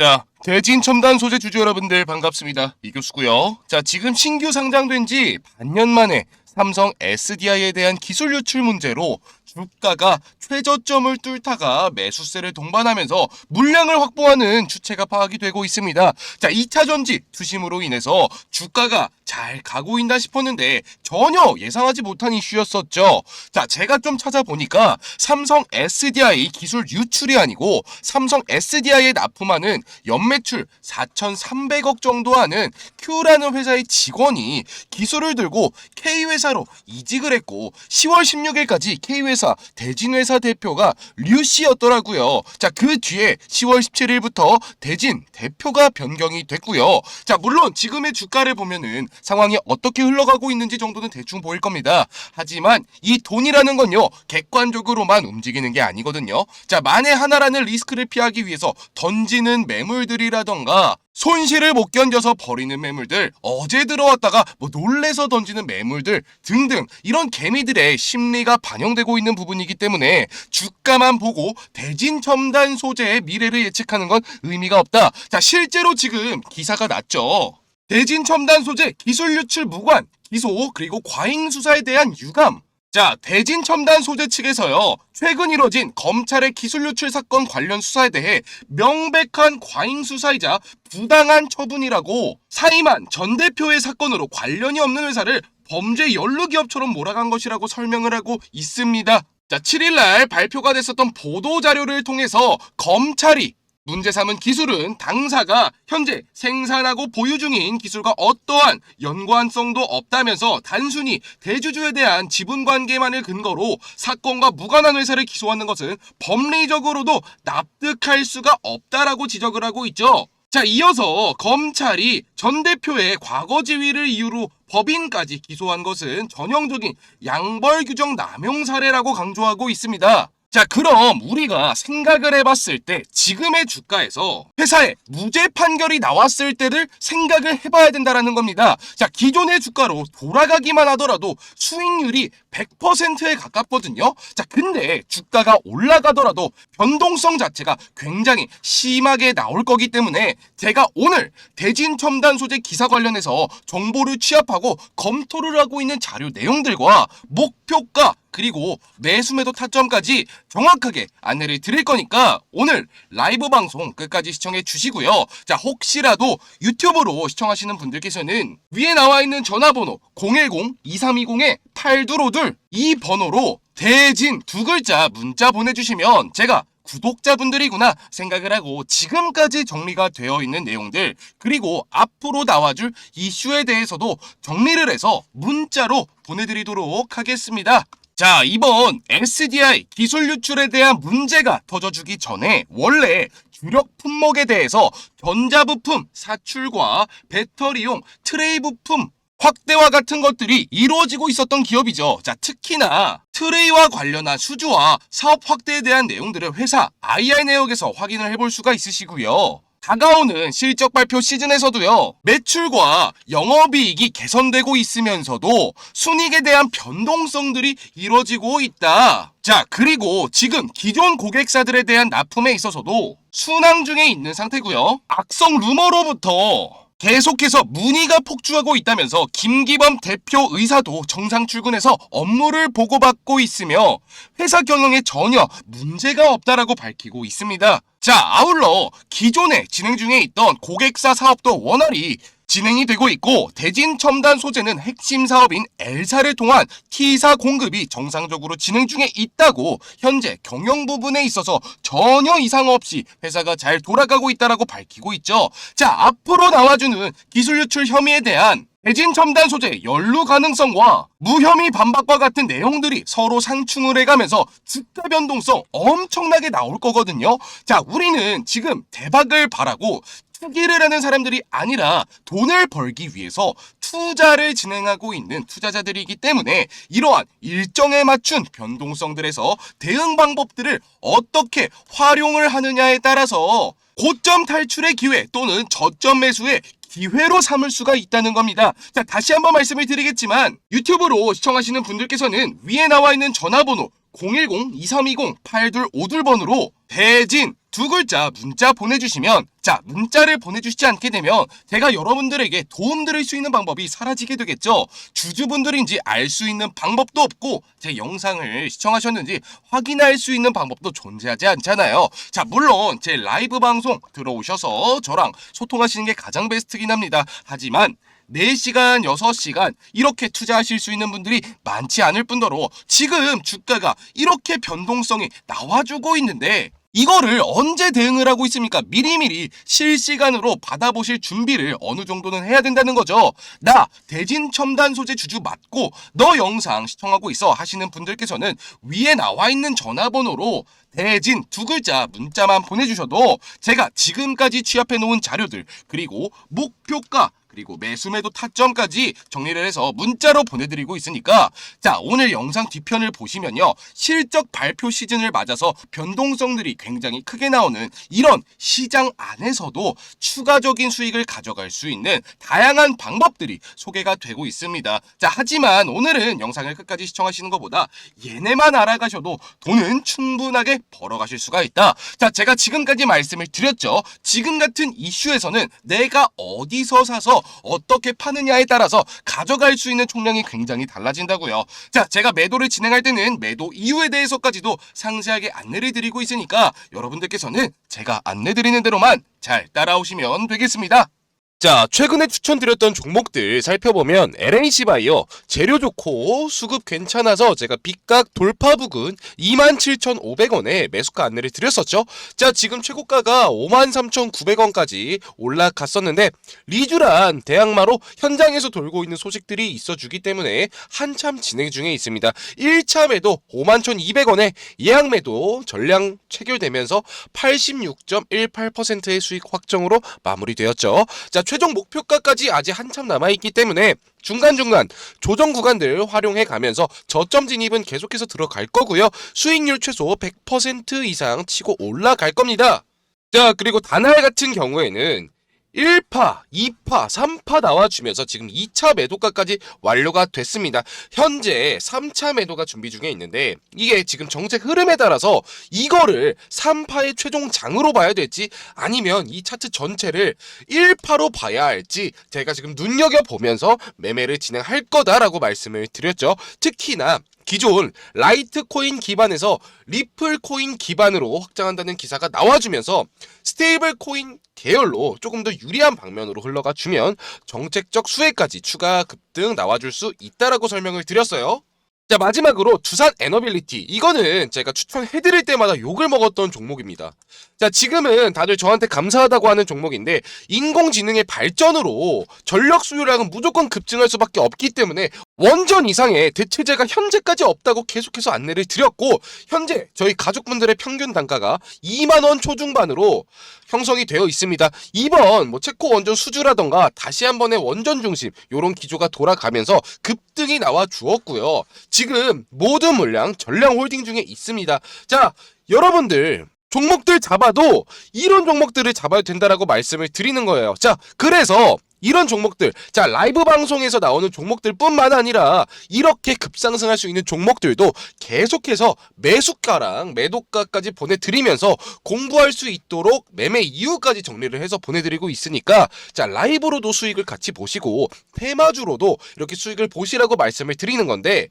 자, 대진 첨단 소재 주주 여러분들 반갑습니다. 이교수고요. 자, 지금 신규 상장된 지 반년 만에 삼성 SDI에 대한 기술 유출 문제로 주가가 최저점을 뚫다가 매수세를 동반하면서 물량을 확보하는 추세가 파악이 되고 있습니다. 자, 2차 전지 투심으로 인해서 주가가 잘 가고 있나 싶었는데 전혀 예상하지 못한 이슈였었죠. 자, 제가 좀 찾아보니까 삼성 SDI 기술 유출이 아니고 삼성 SDI에 납품하는 연매출 4,300억 정도 하는 Q라는 회사의 직원이 기술을 들고 K회사로 이직을 했고 10월 16일까지 K회사 대진회사 대표가 류 씨였더라고요. 자, 그 뒤에 10월 17일부터 대진 대표가 변경이 됐고요. 자, 물론 지금의 주가를 보면은 상황이 어떻게 흘러가고 있는지 정도는 대충 보일 겁니다. 하지만 이 돈이라는 건요, 객관적으로만 움직이는 게 아니거든요. 자, 만에 하나라는 리스크를 피하기 위해서 던지는 매물들이라던가 손실을 못 견뎌서 버리는 매물들, 어제 들어왔다가 뭐 놀래서 던지는 매물들 등등 이런 개미들의 심리가 반영되고 있는 부분이기 때문에 주가만 보고 대진 첨단 소재의 미래를 예측하는 건 의미가 없다. 자, 실제로 지금 기사가 났죠. 대진 첨단 소재 기술 유출 무관, 기소 그리고 과잉 수사에 대한 유감. 자, 대진 첨단 소재 측에서요, 최근 이뤄진 검찰의 기술 유출 사건 관련 수사에 대해 명백한 과잉 수사이자 부당한 처분이라고 사임한 전 대표의 사건으로 관련이 없는 회사를 범죄 연루 기업처럼 몰아간 것이라고 설명을 하고 있습니다. 자, 7일날 발표가 됐었던 보도 자료를 통해서 검찰이 문제 삼은 기술은 당사가 현재 생산하고 보유 중인 기술과 어떠한 연관성도 없다면서 단순히 대주주에 대한 지분 관계만을 근거로 사건과 무관한 회사를 기소하는 것은 법리적으로도 납득할 수가 없다라고 지적을 하고 있죠. 자, 이어서 검찰이 전 대표의 과거 지위를 이유로 법인까지 기소한 것은 전형적인 양벌 규정 남용 사례라고 강조하고 있습니다. 자, 그럼 우리가 생각을 해봤을 때 지금의 주가에서 회사에 무죄 판결이 나왔을 때를 생각을 해봐야 된다라는 겁니다. 자, 기존의 주가로 돌아가기만 하더라도 수익률이 100%에 가깝거든요. 자, 근데 주가가 올라가더라도 변동성 자체가 굉장히 심하게 나올 거기 때문에 제가 오늘 대진 첨단 소재 기사 관련해서 정보를 취합하고 검토를 하고 있는 자료 내용들과 목표가 그리고 매수 매도 타점까지 정확하게 안내를 드릴 거니까 오늘 라이브 방송 끝까지 시청해 주시고요. 자, 혹시라도 유튜브로 시청하시는 분들께서는 위에 나와 있는 전화번호 010-2320-8252 이 번호로 대진 두 글자 문자 보내주시면 제가 구독자분들이구나 생각을 하고 지금까지 정리가 되어 있는 내용들 그리고 앞으로 나와줄 이슈에 대해서도 정리를 해서 문자로 보내드리도록 하겠습니다. 자, 이번 SDI 기술 유출에 대한 문제가 터져주기 전에 원래 주력 품목에 대해서 전자부품 사출과 배터리용 트레이 부품 확대와 같은 것들이 이루어지고 있었던 기업이죠. 자, 특히나 트레이와 관련한 수주와 사업 확대에 대한 내용들을 회사 IR 내역에서 확인을 해볼 수가 있으시고요. 다가오는 실적 발표 시즌에서도요, 매출과 영업이익이 개선되고 있으면서도 순익에 대한 변동성들이 이루어지고 있다. 자, 그리고 지금 기존 고객사들에 대한 납품에 있어서도 순항 중에 있는 상태고요. 악성 루머로부터 계속해서 문의가 폭주하고 있다면서 김기범 대표 의사도 정상 출근해서 업무를 보고받고 있으며 회사 경영에 전혀 문제가 없다라고 밝히고 있습니다. 자, 아울러 기존에 진행 중에 있던 고객사 사업도 원활히 진행이 되고 있고 대진 첨단 소재는 핵심 사업인 L사를 통한 T사 공급이 정상적으로 진행 중에 있다고 현재 경영 부분에 있어서 전혀 이상 없이 회사가 잘 돌아가고 있다라고 밝히고 있죠. 자, 앞으로 나와주는 기술 유출 혐의에 대한 대진 첨단 소재 연루 가능성과 무혐의 반박과 같은 내용들이 서로 상충을 해가면서 주가 변동성 엄청나게 나올 거거든요. 자, 우리는 지금 대박을 바라고 투기를 하는 사람들이 아니라 돈을 벌기 위해서 투자를 진행하고 있는 투자자들이기 때문에 이러한 일정에 맞춘 변동성들에서 대응 방법들을 어떻게 활용을 하느냐에 따라서 고점 탈출의 기회 또는 저점 매수의 기회로 삼을 수가 있다는 겁니다. 자, 다시 한번 말씀을 드리겠지만 유튜브로 시청하시는 분들께서는 위에 나와 있는 전화번호 010-2320-8252번으로 대진 두 글자 문자 보내주시면 자 문자를 보내주시지 않게 되면 제가 여러분들에게 도움 드릴 수 있는 방법이 사라지게 되겠죠? 주주분들인지 알 수 있는 방법도 없고 제 영상을 시청하셨는지 확인할 수 있는 방법도 존재하지 않잖아요. 자 물론 제 라이브 방송 들어오셔서 저랑 소통하시는 게 가장 베스트긴 합니다. 하지만 4시간, 6시간 이렇게 투자하실 수 있는 분들이 많지 않을 뿐더러 지금 주가가 이렇게 변동성이 나와주고 있는데 이거를 언제 대응을 하고 있습니까? 미리미리 실시간으로 받아보실 준비를 어느 정도는 해야 된다는 거죠. 나 대진 첨단 소재 주주 맞고 너 영상 시청하고 있어 하시는 분들께서는 위에 나와 있는 전화번호로 대진 두 글자 문자만 보내주셔도 제가 지금까지 취합해 놓은 자료들 그리고 목표가 그리고 매수매도 타점까지 정리를 해서 문자로 보내드리고 있으니까 자 오늘 영상 뒤편을 보시면요. 실적 발표 시즌을 맞아서 변동성들이 굉장히 크게 나오는 이런 시장 안에서도 추가적인 수익을 가져갈 수 있는 다양한 방법들이 소개가 되고 있습니다. 자 하지만 오늘은 영상을 끝까지 시청하시는 것보다 얘네만 알아가셔도 돈은 충분하게 벌어가실 수가 있다. 자 제가 지금까지 말씀을 드렸죠. 지금 같은 이슈에서는 내가 어디서 사서 어떻게 파느냐에 따라서 가져갈 수 있는 총량이 굉장히 달라진다고요. 자, 제가 매도를 진행할 때는 매도 이유에 대해서까지도 상세하게 안내를 드리고 있으니까 여러분들께서는 제가 안내 드리는 대로만 잘 따라오시면 되겠습니다. 자, 최근에 추천드렸던 종목들 살펴보면 LNC 바이오 재료 좋고 수급 괜찮아서 제가 빗각 돌파 부근 27,500원에 매수가 안내를 드렸었죠. 자, 지금 최고가가 53,900원까지 올라갔었는데 리주란 대항마로 현장에서 돌고 있는 소식들이 있어주기 때문에 한참 진행 중에 있습니다. 1차 매도 51,200원에 예약 매도 전량 체결되면서 86.18%의 수익 확정으로 마무리되었죠. 자, 최종 목표가까지 아직 한참 남아있기 때문에 중간중간 조정 구간들 활용해 가면서 저점 진입은 계속해서 들어갈 거고요. 수익률 최소 100% 이상 치고 올라갈 겁니다. 자, 그리고 단할 같은 경우에는 1파, 2파, 3파 나와주면서 지금 2차 매도가까지 완료가 됐습니다. 현재 3차 매도가 준비 중에 있는데 이게 지금 정책 흐름에 따라서 이거를 3파의 최종 장으로 봐야 될지 아니면 이 차트 전체를 1파로 봐야 할지 제가 지금 눈여겨보면서 매매를 진행할 거다라고 말씀을 드렸죠. 특히나 기존 라이트 코인 기반에서 리플 코인 기반으로 확장한다는 기사가 나와주면서 스테이블 코인 계열로 조금 더 유리한 방면으로 흘러가 주면 정책적 수혜까지 추가 급등 나와줄 수 있다라고 설명을 드렸어요. 자 마지막으로 두산 에너빌리티 이거는 제가 추천해드릴 때마다 욕을 먹었던 종목입니다. 자 지금은 다들 저한테 감사하다고 하는 종목인데 인공지능의 발전으로 전력 수요량은 무조건 급증할 수밖에 없기 때문에 원전 이상의 대체제가 현재까지 없다고 계속해서 안내를 드렸고 현재 저희 가족분들의 평균 단가가 2만 원 초중반으로 형성이 되어 있습니다. 이번 뭐 체코 원전 수주라던가 다시 한 번의 원전 중심 요런 기조가 돌아가면서 급등이 나와 주었고요. 지금 모든 물량 전량 홀딩 중에 있습니다. 자, 여러분들 종목들 잡아도 이런 종목들을 잡아야 된다라고 말씀을 드리는 거예요. 자, 그래서 이런 종목들, 자, 라이브 방송에서 나오는 종목들 뿐만 아니라 이렇게 급상승할 수 있는 종목들도 계속해서 매수가랑 매도가까지 보내드리면서 공부할 수 있도록 매매 이유까지 정리를 해서 보내드리고 있으니까 자, 라이브로도 수익을 같이 보시고 테마주로도 이렇게 수익을 보시라고 말씀을 드리는 건데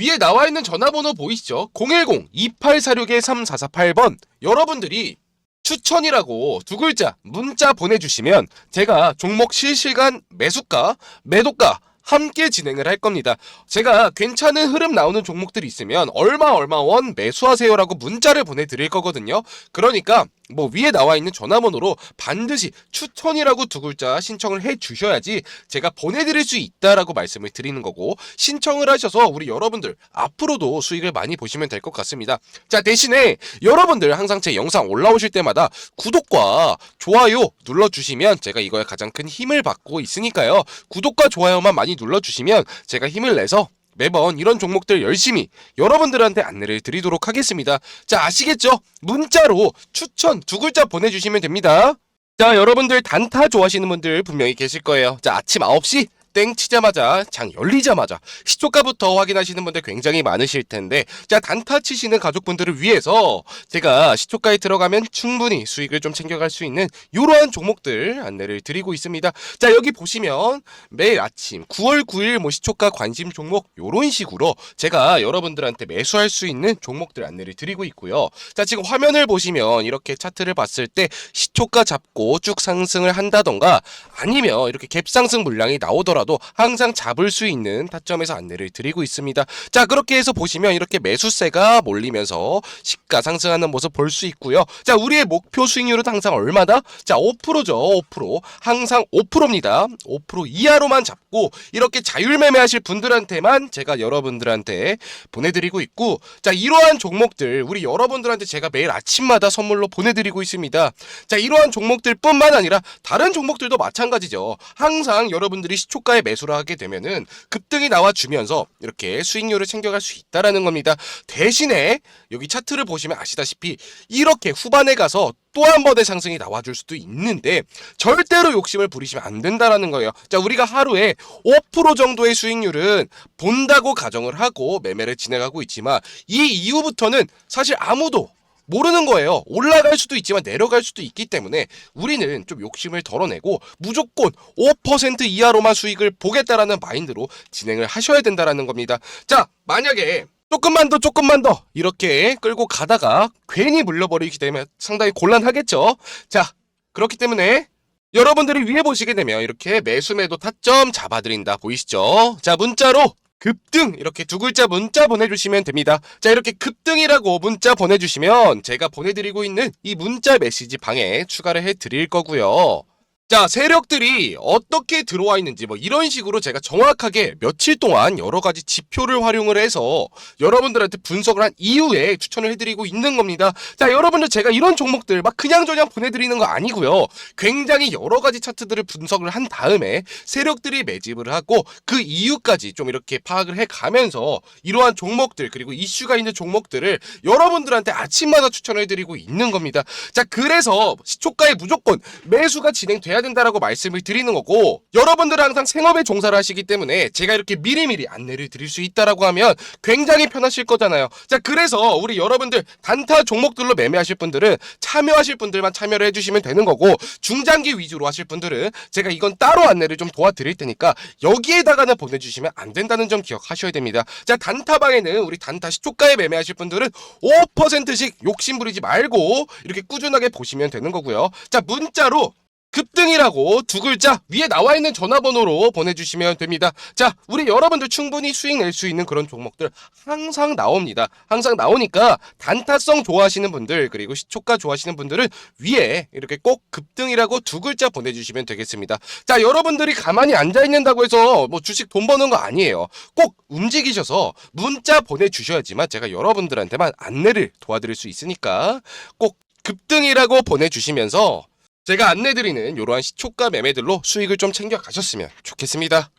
위에 나와 있는 전화번호 보이시죠? 010-2846-3448번 여러분들이 추천이라고 두 글자 문자 보내주시면 제가 종목 실시간 매수가, 매도가 함께 진행을 할 겁니다. 제가 괜찮은 흐름 나오는 종목들이 있으면 얼마 얼마 원 매수하세요라고 문자를 보내드릴 거거든요. 그러니까 뭐 위에 나와 있는 전화번호로 반드시 추천이라고 두 글자 신청을 해 주셔야지 제가 보내드릴 수 있다라고 말씀을 드리는 거고 신청을 하셔서 우리 여러분들 앞으로도 수익을 많이 보시면 될 것 같습니다. 자 대신에 여러분들 항상 제 영상 올라오실 때마다 구독과 좋아요 눌러주시면 제가 이거에 가장 큰 힘을 받고 있으니까요. 구독과 좋아요만 많이 눌러주시면 제가 힘을 내서 매번 이런 종목들 열심히 여러분들한테 안내를 드리도록 하겠습니다. 자, 아시겠죠? 문자로 추천 두 글자 보내주시면 됩니다. 자, 여러분들 단타 좋아하시는 분들 분명히 계실 거예요. 자, 아침 9시 땡 치자마자 장 열리자마자 시초가부터 확인하시는 분들 굉장히 많으실 텐데 자 단타 치시는 가족분들을 위해서 제가 시초가에 들어가면 충분히 수익을 좀 챙겨갈 수 있는 이러한 종목들 안내를 드리고 있습니다. 자 여기 보시면 매일 아침 9월 9일 뭐 시초가 관심 종목 요런 식으로 제가 여러분들한테 매수할 수 있는 종목들 안내를 드리고 있고요. 자 지금 화면을 보시면 이렇게 차트를 봤을 때 시초가 잡고 쭉 상승을 한다던가 아니면 이렇게 갭 상승 물량이 나오더라도 항상 잡을 수 있는 타점에서 안내를 드리고 있습니다. 자 그렇게 해서 보시면 이렇게 매수세가 몰리면서 시가 상승하는 모습 볼 수 있고요. 자 우리의 목표 수익률은 항상 얼마다? 자 5%죠. 5% 항상 5%입니다. 5% 이하로만 잡고 이렇게 자율 매매하실 분들한테만 제가 여러분들한테 보내드리고 있고 자 이러한 종목들 우리 여러분들한테 제가 매일 아침마다 선물로 보내드리고 있습니다. 자 이러한 종목들뿐만 아니라 다른 종목들도 마찬가지죠. 항상 여러분들이 시초가 에 매수를 하게 되면은 급등이 나와 주면서 이렇게 수익률을 챙겨갈 수 있다라는 겁니다. 대신에 여기 차트를 보시면 아시다시피 이렇게 후반에 가서 또 한 번의 상승이 나와줄 수도 있는데 절대로 욕심을 부리시면 안 된다라는 거예요. 자 우리가 하루에 5% 정도의 수익률은 본다고 가정을 하고 매매를 진행하고 있지만 이 이후부터는 사실 아무도 모르는 거예요. 올라갈 수도 있지만 내려갈 수도 있기 때문에 우리는 좀 욕심을 덜어내고 무조건 5% 이하로만 수익을 보겠다라는 마인드로 진행을 하셔야 된다라는 겁니다. 자, 만약에 조금만 더 조금만 더 이렇게 끌고 가다가 괜히 물려버리게 되면 상당히 곤란하겠죠. 자, 그렇기 때문에 여러분들이 위에 보시게 되면 이렇게 매수매도 타점 잡아드린다 보이시죠? 자, 문자로 급등 이렇게 두 글자 문자 보내주시면 됩니다. 자 이렇게 급등이라고 문자 보내주시면 제가 보내드리고 있는 이 문자 메시지 방에 추가를 해드릴 거고요. 자 세력들이 어떻게 들어와 있는지 뭐 이런 식으로 제가 정확하게 며칠 동안 여러 가지 지표를 활용을 해서 여러분들한테 분석을 한 이후에 추천을 해드리고 있는 겁니다. 자 여러분들 제가 이런 종목들 막 그냥저냥 보내드리는 거 아니고요. 굉장히 여러 가지 차트들을 분석을 한 다음에 세력들이 매집을 하고 그 이유까지 좀 이렇게 파악을 해 가면서 이러한 종목들 그리고 이슈가 있는 종목들을 여러분들한테 아침마다 추천을 해드리고 있는 겁니다. 자 그래서 시초가에 무조건 매수가 진행돼 야 된다라고 말씀을 드리는 거고 여러분들은 항상 생업에 종사를 하시기 때문에 제가 이렇게 미리미리 안내를 드릴 수 있다라고 하면 굉장히 편하실 거잖아요. 자 그래서 우리 여러분들 단타 종목들로 매매하실 분들은 참여하실 분들만 참여를 해주시면 되는 거고 중장기 위주로 하실 분들은 제가 이건 따로 안내를 좀 도와드릴 테니까 여기에다가는 보내주시면 안 된다는 점 기억하셔야 됩니다. 자 단타방에는 우리 단타 시초가에 매매하실 분들은 5%씩 욕심 부리지 말고 이렇게 꾸준하게 보시면 되는 거고요. 자 문자로 급등이라고 두 글자 위에 나와 있는 전화번호로 보내주시면 됩니다. 자, 우리 여러분들 충분히 수익 낼 수 있는 그런 종목들 항상 나옵니다. 항상 나오니까 단타성 좋아하시는 분들 그리고 시초가 좋아하시는 분들은 위에 이렇게 꼭 급등이라고 두 글자 보내주시면 되겠습니다. 자, 여러분들이 가만히 앉아 있는다고 해서 뭐 주식 돈 버는 거 아니에요. 꼭 움직이셔서 문자 보내주셔야지만 제가 여러분들한테만 안내를 도와드릴 수 있으니까 꼭 급등이라고 보내주시면서 제가 안내드리는 이러한 시초가 매매들로 수익을 좀 챙겨 가셨으면 좋겠습니다.